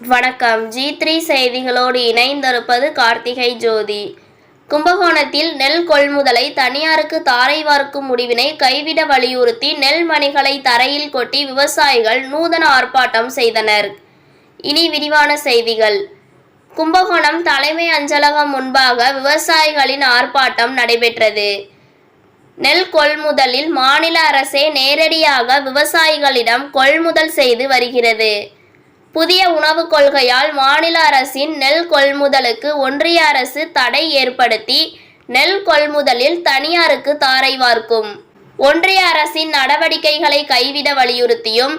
வணக்கம். G three செய்திகளோடு இணைந்திருப்பது கார்த்திகை ஜோதி. கும்பகோணத்தில் நெல் கொள்முதலை தனியாருக்கு தாரை வார்க்கும் முடிவினை கைவிட வலியுறுத்தி நெல் மணிகளை தரையில் கொட்டி விவசாயிகள் நூதன ஆர்ப்பாட்டம் செய்தனர். இனி விரிவான செய்திகள். கும்பகோணம் தலைமை அஞ்சலகம் முன்பாக விவசாயிகளின் ஆர்ப்பாட்டம் நடைபெற்றது. நெல் கொள்முதலில் மாநில அரசே நேரடியாக விவசாயிகளிடம் கொள்முதல் செய்து வருகிறது. புதிய உணவுக் கொள்கையால் மாநில அரசின் நெல் கொள்முதலுக்கு ஒன்றிய அரசு தடை ஏற்படுத்தி நெல் கொள்முதலில் தனியாருக்கு தாரை வார்க்கும். ஒன்றிய அரசின் நடவடிக்கைகளை கைவிட வலியுறுத்தியும்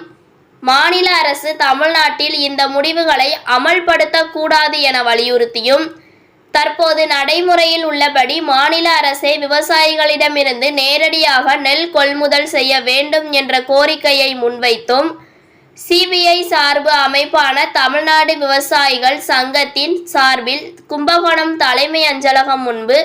மாநில அரசு தமிழ்நாட்டில் இந்த முடிவுகளை அமல்படுத்தக்கூடாது என வலியுறுத்தியும் தற்போது நடைமுறையில் உள்ளபடி மாநில அரசே விவசாயிகளிடமிருந்து நேரடியாக நெல் கொள்முதல் செய்ய வேண்டும் என்ற கோரிக்கையை முன்வைத்தும் சிபிஐ சார்பு அமைப்பான தமிழ்நாடு விவசாயிகள் சங்கத்தின் சார்பில் கும்பகோணம் தலைமை அஞ்சலகம் முன்பு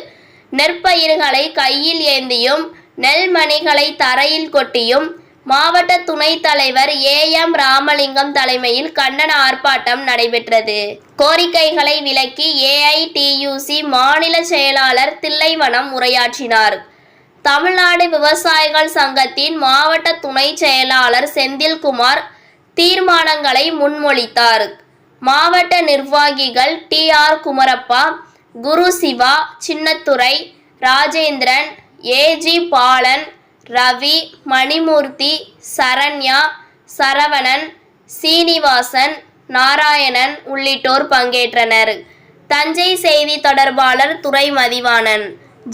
நெற்பயிர்களை கையில் ஏந்தியும் நெல் மணிகளை தரையில் கொட்டியும் மாவட்ட துணைத் தலைவர் ஏ எம் ராமலிங்கம் தலைமையில் கண்டன ஆர்ப்பாட்டம் நடைபெற்றது. கோரிக்கைகளை விளக்கி ஏஐடியூசி மாநில செயலாளர் தில்லைவனம் உரையாற்றினார். தமிழ்நாடு விவசாயிகள் சங்கத்தின் மாவட்ட துணை செயலாளர் செந்தில்குமார் தீர்மானங்களை முன்மொழித்தார். மாவட்ட நிர்வாகிகள் T. R. Kumarappa Guru Siva Chinnathurai Rajendran AG Balan Ravi Manimoorthy Saranya Saravanan Srinivasan Narayanan உள்ளிட்டோர் பங்கேற்றனர். தஞ்சை செய்தி தொடர்பாளர் துறை மதிவாணன்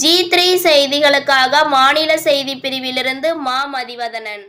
ஜி. த்ரீ செய்திகளுக்காக மாநில செய்தி பிரிவிலிருந்து மா. மதிவதனன்.